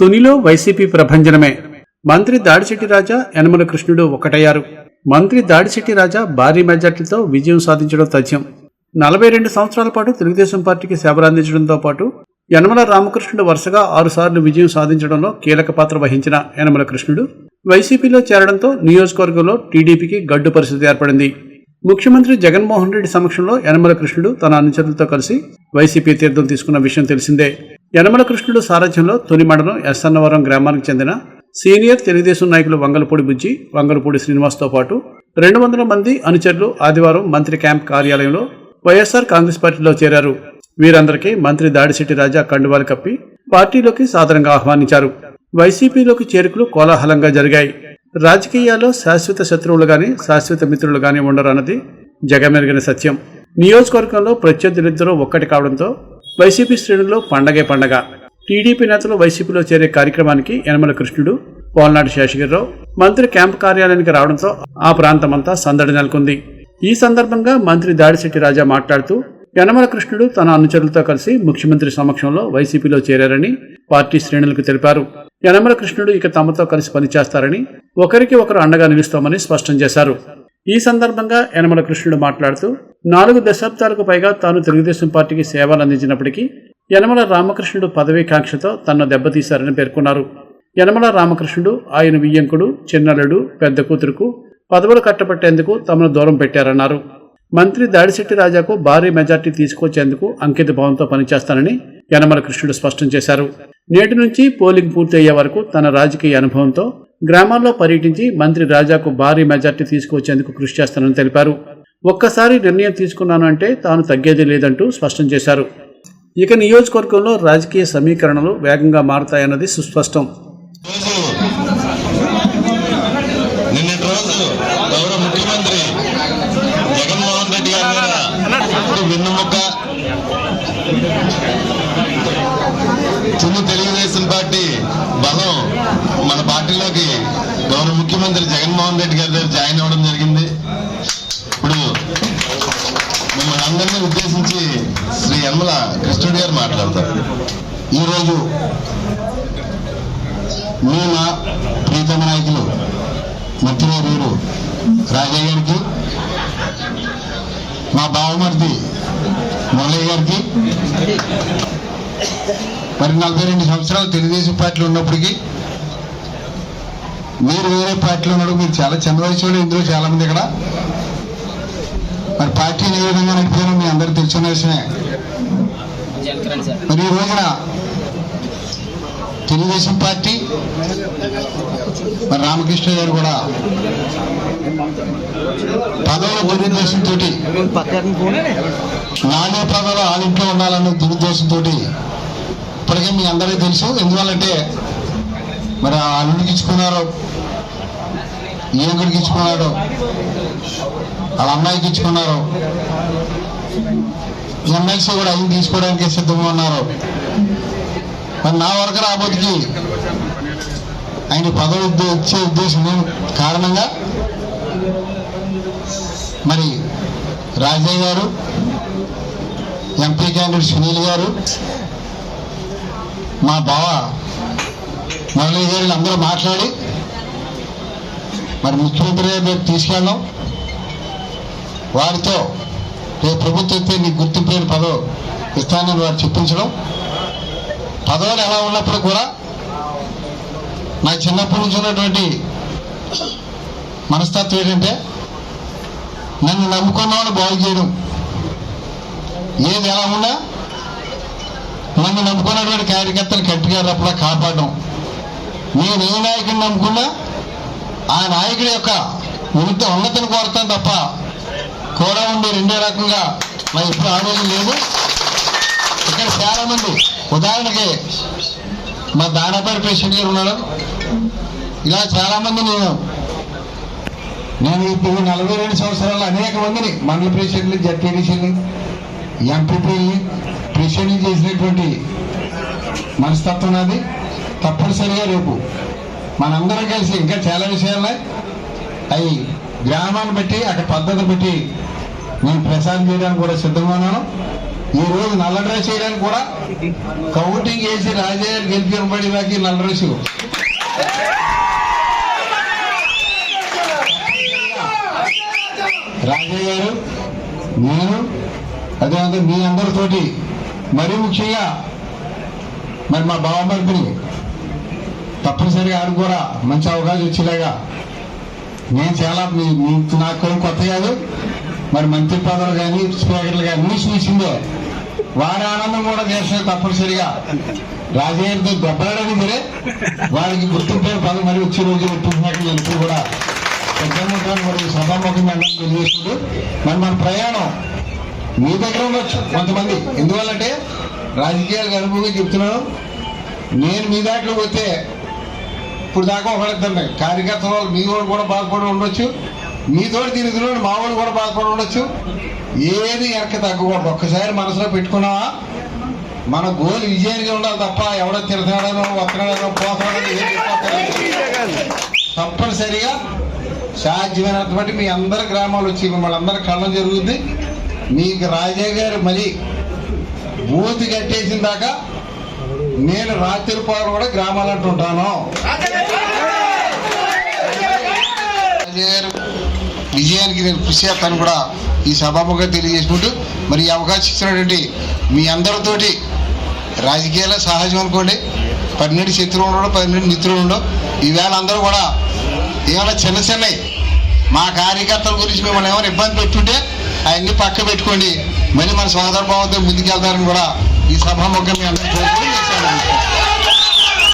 తునిలో YCP ప్రభంజనమే. మంత్రి దాడిశెట్టి రాజా యనమల కృష్ణుడు ఒకటయ్యారు. మంత్రి దాడిశెట్టి రాజా భారీ మెజార్టీతో విజయం సాధించడం తథ్యం. నలభై రెండు సంవత్సరాల పాటు తెలుగుదేశం పార్టీకి సేవలందించడంతో పాటు యనమల రామకృష్ణుడు వరుసగా ఆరుసార్లు విజయం సాధించడంలో కీలక పాత్ర వహించిన యనమల కృష్ణుడు వైసీపీలో చేరడంతో నియోజకవర్గంలో టీడీపీకి గడ్డు పరిస్థితి ఏర్పడింది. ముఖ్యమంత్రి జగన్మోహన్ రెడ్డి సమక్షంలో యనమల కృష్ణుడు తన అనుచరులతో కలిసి వైసీపీ తీర్థం తీసుకున్న విషయం తెలిసిందే. యనమల కృష్ణుడు సారథ్యంలో తొలి మండలం ఎస్సన్నవరం గ్రామానికి చెందిన సీనియర్ తెలుగుదేశం నాయకులు వంగలపూడి బుజ్జి వంగలపూడి శ్రీనివాస్తో పాటు రెండు వందల మంది అనుచరులు ఆదివారం మంత్రి క్యాంప్ కార్యాలయంలో వైఎస్ఆర్ కాంగ్రెస్ పార్టీలో చేరారు. వీరందరికీ మంత్రి దాడిశెట్టి రాజా కండువాలు కప్పి పార్టీలోకి సాధారణంగా ఆహ్వానించారు. వైసీపీలోకి చేరుకులు కోలాహలంగా జరిగాయి. రాజకీయాల్లో శాశ్వత శత్రువులు గాని శాశ్వత మిత్రులు గాని ఉండరు అన్నది జగమెరిగిన సత్యం. నియోజకవర్గంలో ప్రత్యర్థులిద్దరూ ఒక్కటి కావడంతో వైసీపీ శ్రేణుల్లో పండగే పండగ. టీడీపీ నేతలు వైసీపీలో చేరే కార్యక్రమానికి యనమల కృష్ణుడు పోల్నాడు శేషగిరిరావు మంత్రి క్యాంప్ కార్యాలయానికి రావడంతో ఆ ప్రాంతమంతా సందడి నెలకొంది. ఈ సందర్భంగా మంత్రి దాడిశెట్టి రాజా మాట్లాడుతూ యనమల కృష్ణుడు తన అనుచరులతో కలిసి ముఖ్యమంత్రి సమక్షంలో వైసీపీలో చేరారని పార్టీ శ్రేణులకు తెలిపారు. యనమల కృష్ణుడు ఇక తమతో కలిసి పనిచేస్తారని ఒకరికి ఒకరు అండగా నిలుస్తామని స్పష్టం చేశారు. ఈ సందర్భంగా యనమల కృష్ణుడు మాట్లాడుతూ నాలుగు దశాబ్దాలకు పైగా తాను తెలుగుదేశం పార్టీకి సేవలు అందించినప్పటికీ యనమల రామకృష్ణుడు పదవీ కాంక్షతో దెబ్బతీశారని పేర్కొన్నారు. యనమల రామకృష్ణుడు ఆయన వియ్యంకుడు చిన్నలుడు పెద్ద కూతురుకు పదవులు కట్టబట్టేందుకు తమను దూరం పెట్టారన్నారు. మంత్రి దాడిశెట్టి రాజాకు భారీ మెజార్టీ తీసుకొచ్చేందుకు అంకిత భావంతో పనిచేస్తానని యనమల కృష్ణుడు స్పష్టం చేశారు. నేటి నుంచి పోలింగ్ పూర్తయ్యే వరకు తన రాజకీయ అనుభవంతో గ్రామాల్లో పర్యటించి మంత్రి రాజాకు భారీ మెజార్టీ తీసుకొచ్చేందుకు కృషి చేస్తానని తెలిపారు. ఒక్కసారి నిర్ణయం తీసుకున్నాను అంటే తాను తగ్గేది లేదంటూ స్పష్టం చేశారు. ఇక నియోజకవర్గంలో రాజకీయ సమీకరణలు వేగంగా మారతాయన్నది సుస్పష్టం నిన్నటి రోజు గౌరవ ముఖ్యమంత్రి జగన్మోహన్ రెడ్డి గారి మీద ఇప్పుడు వెన్నుముక్క తుమ్ము తెలుగుదేశం పార్టీ బలం మన పార్టీలోకి గౌరవ ముఖ్యమంత్రి జగన్మోహన్ రెడ్డి గారి దగ్గర జాయిన్ అవ్వడం జరిగింది. ఇప్పుడు మిమ్మల్ని అందరినీ ఉద్దేశించి శ్రీ యనమల కృష్ణుడి గారు మాట్లాడతారు. ఈరోజు మీ మా ప్రీతమ నాయకులు మంత్రివర్యులు రాజయ్య గారికి మా బావమర్ది మురళయ్య గారికి మరి నలభై రెండు సంవత్సరాలు తెలుగుదేశం పార్టీలో ఉన్నప్పటికీ మీరు వేరే పార్టీలో ఉన్నాడు మీరు చాలా చిన్న వయసు వాళ్ళు ఇందులో చాలా మంది ఇక్కడ. మరి పార్టీని ఏ విధంగా నడిపారో మీ అందరికీ తెలిసిన విషయమే. మరి ఈ రోజున తెలుగుదేశం పార్టీ మరి రామకృష్ణ గారు కూడా పదవుల దురుద్దేశంతో నాలుగు పదవులు ఇంట్లో ఉండాలన్న దురుద్దేశంతో ఇప్పటికే మీ అందరికీ తెలుసు. ఎందువల్లంటే మరి అల్లుడికి ఇచ్చుకున్నారు. ఈయనకుడికి ఇచ్చుకున్నాడు. వాళ్ళ అమ్మాయికి ఇచ్చుకున్నారు. ఎమ్మెల్సీ కూడా ఆయన తీసుకోవడానికి సిద్ధంగా ఉన్నారు. మరి నా వరకు రాబోతుకి ఆయన పదవి ఉద్దే- ఇచ్చే ఉద్దేశం కారణంగా? మరి రాజయ్య గారు ఎంపీ క్యాండిడేట్ సునీల్ గారు మా బావ. మురళీ గారు అందరూ మాట్లాడి మరి ముఖ్యమంత్రి గారి తీసుకెళ్ళాం. తీసుకెళ్ళడం వారితో రేపు ప్రభుత్వం అయితే నీకు గుర్తింపు లేని పదవి ఇస్తానని వారు చెప్పించడం. పదవులు ఎలా ఉన్నప్పుడు కూడా నా చిన్నప్పటి నుంచి ఉన్నటువంటి మనస్తత్వం ఏంటంటే నన్ను నమ్ముకున్నవాడు బాగు చేయడం. ఏది ఎలా ఉన్నా నన్ను నమ్ముకున్నటువంటి కార్యకర్తలు కట్టిగారప్పుడు కాపాడడం. నేను ఏ నాయకుడిని నమ్ముకున్నా ఆ నాయకుడి యొక్క ఉన్నత ఉన్నతిని కోరుతాను తప్ప కూడా ఉండే రెండే రకంగా మా ఇప్పుడు ఆలోచన లేదు. ఇక్కడ చాలామంది ఉదాహరణకి మా దానాపేట పేషెంట్ గారు ఉన్నాడు ఇలా చాలామంది నేను నేను ఇప్పుడు నలభై రెండు సంవత్సరాలు అనేక మందిని మండల ప్రెసిడెంట్లు జడ్పీడీసీని ఎంపీపీని ప్రెసిడెంట్ చేసినటువంటి మనస్తత్వం నాది. తప్పనిసరిగా రేపు మనందరం కలిసి ఇంకా చాలా విషయాలు. అవి గ్రామాన్ని బట్టి అక్కడ పద్ధతి బట్టి నేను ప్రసాదం చేయడానికి కూడా సిద్ధంగా ఉన్నాను. ఈ రోజు నల్ల డ్రెస్ చేయడానికి కూడా కౌంటింగ్ చేసి రాజయ్య గెలిపినబడి దాకా నల్ల డ్రెస్ రాజయ్య గారు నేను అదే మీ అందరితోటి మరీ ముఖ్యంగా మరి మా బావమర్దిని తప్పనిసరిగా ఆడు కూడా మంచి అవకాశం వచ్చేలాగా నేను చాలా నాకు కొత్త కాదు. మరి మంత్రి పదవులు కానీ స్పీకర్లు కానీ అన్ని చూసిందే. వారి ఆనందం కూడా దేశం తప్పనిసరిగా. రాజయ్యతో దెబ్బలాడని సరే వారికి గుర్తింపే పదవి మరి వచ్చే రోజు ఒప్పుకున్నట్టు నేను కూడా. కూడా పెద్దమ్మంటాను మరి సభాముఖంగా మరి మన ప్రయాణం మీ దగ్గర ఉండొచ్చు కొంతమంది. ఎందువల్లంటే రాజకీయాలకు అనుభవంగా చెప్తున్నాను. నేను మీ దాంట్లో పోతే ఇప్పుడు దాకా ఒకళ్ళిద్దరు కార్యకర్తల వాళ్ళు మీ వాళ్ళు కూడా బాధపడి ఉండొచ్చు. మీతో తిరుగుతున్నాడు మా వాళ్ళు కూడా బాధపడి ఉండొచ్చు. ఏది వెనక్కి తగ్గకూడదు. ఒక్కసారి మనసులో పెట్టుకున్నావా మన గోల్ విజయానికి ఉండాలి తప్ప ఎవడో తిరుగుతున్నాడనో వస్తున్నాడనో పోతున్నాడనో తప్పనిసరిగా సాధ్యమైనంత బట్టి మీ అందరి గ్రామాలు వచ్చి మిమ్మల్ని అందరి కళ్ళం జరుగుద్ది. మీకు రాజయ్య గారు మళ్ళీ బూతి కట్టేసిన దాకా నేను రాత్రి పాలు కూడా గ్రామాలంటూ ఉంటాను గారు విజయానికి నేను కృషి చేస్తాను కూడా ఈ సభాముఖంగా తెలియజేసుకుంటూ మరి ఈ అవకాశం ఇచ్చినటువంటి మీ అందరితోటి రాజకీయాల సహజం అనుకోండి. పన్నెండు శత్రువులు ఉండడం పన్నెండు మిత్రులు ఉండడం. ఈవేళ అందరూ కూడా ఏమైనా చిన్న చిన్నవి మా కార్యకర్తల గురించి మిమ్మల్ని ఏమైనా ఇబ్బంది పెట్టుంటే అవన్నీ పక్క పెట్టుకోండి. మళ్ళీ మన సోదర భావంతో ముందుకెళ్తారని కూడా ఈ సభాముఖం మీ